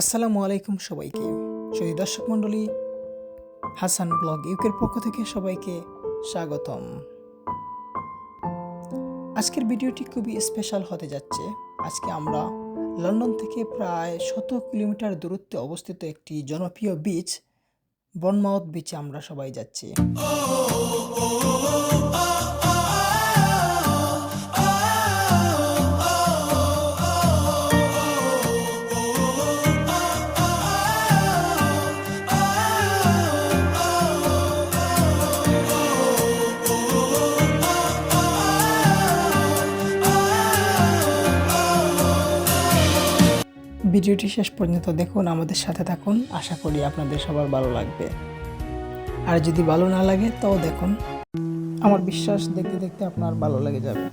আসসালামু আলাইকুম সবাইকে। সরি দর্শক মণ্ডলী, হাসান ব্লগ ইউকের পক্ষ থেকে সবাইকে স্বাগতম। আজকের ভিডিওটি খুবই স্পেশাল হতে যাচ্ছে। আজকে আমরা লন্ডন থেকে প্রায় শত কিলোমিটার দূরত্বে অবস্থিত একটি জনপ্রিয় বিচ বনমাউথ বিচে আমরা সবাই যাচ্ছি। ভিডিওটি শেষ পর্যন্ত দেখুন, আমাদের সাথে থাকুন। আশা করি আপনাদের সবার ভালো লাগবে। আর যদি ভালো না লাগে, তাও দেখুন। আমার বিশ্বাস দেখতে দেখতে আপনার ভালো লেগে যাবে।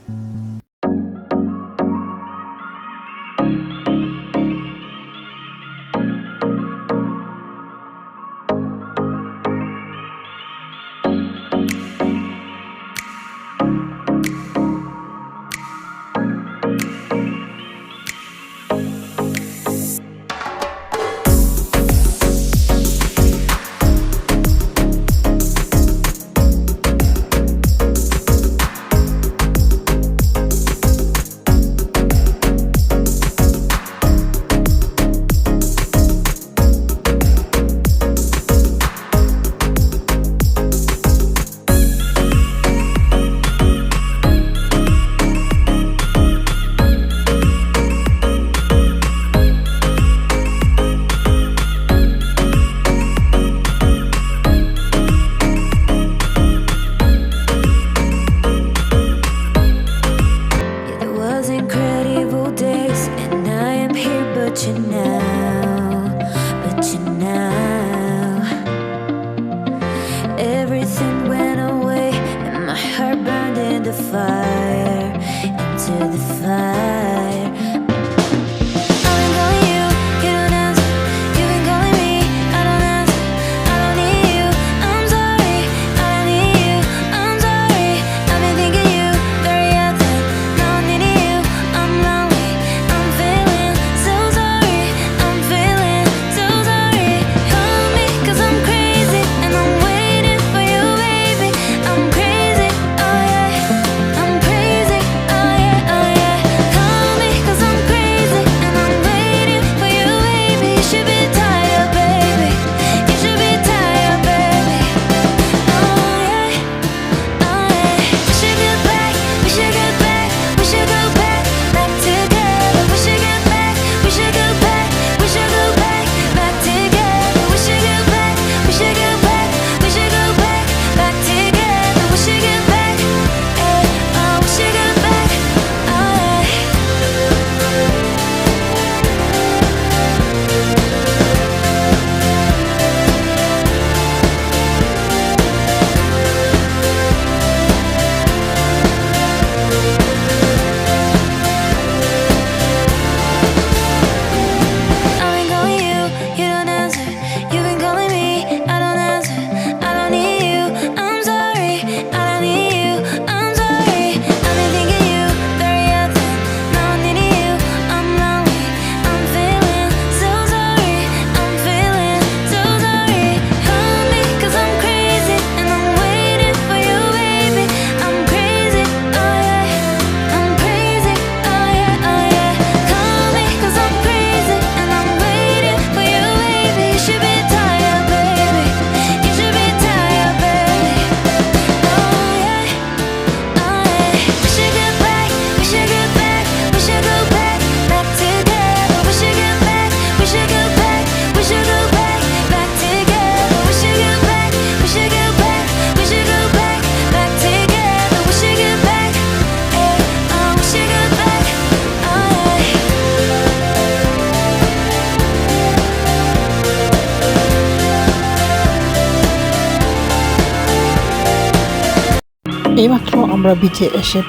এইমাত্র আমরা বিচে এসে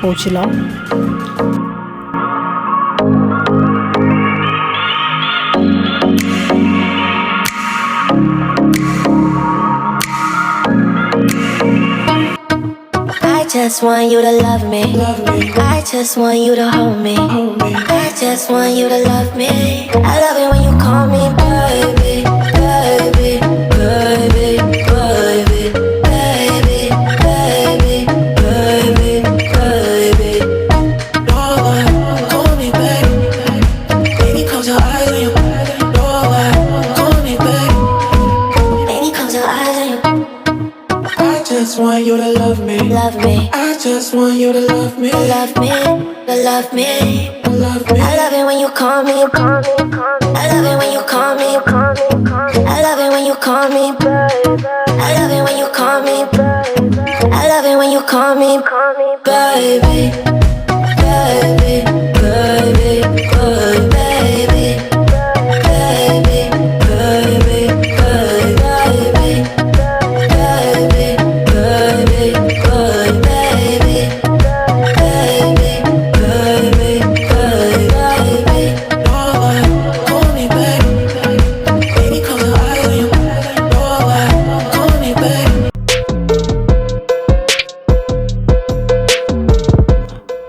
just want you to love me. I just want you to hold me. hold me. I just want you to love me. I love it when you call me. Me, just want you to love me. love me, love me. I love me. I love it when you call me. I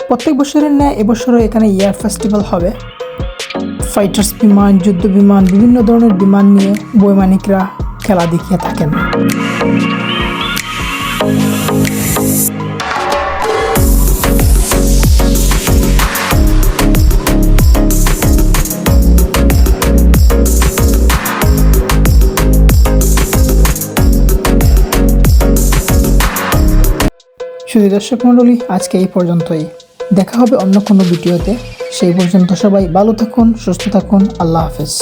প্রত্যেক বছরের ন্যায় এবছরও এখানে air festival হবে। Fighters বিমান, যুদ্ধ বিমান, বিভিন্ন ধরনের বিমান নিয়ে বৈমানিকরা খেলা দেখিয়ে থাকেন। শুধু দর্শক মণ্ডলী, আজকে এই পর্যন্তই। দেখা হবে অন্য কোনো ভিডিওতে। সেই পর্যন্ত সবাই ভালো থাকুন সুস্থ থাকুন আল্লাহ হাফেজ।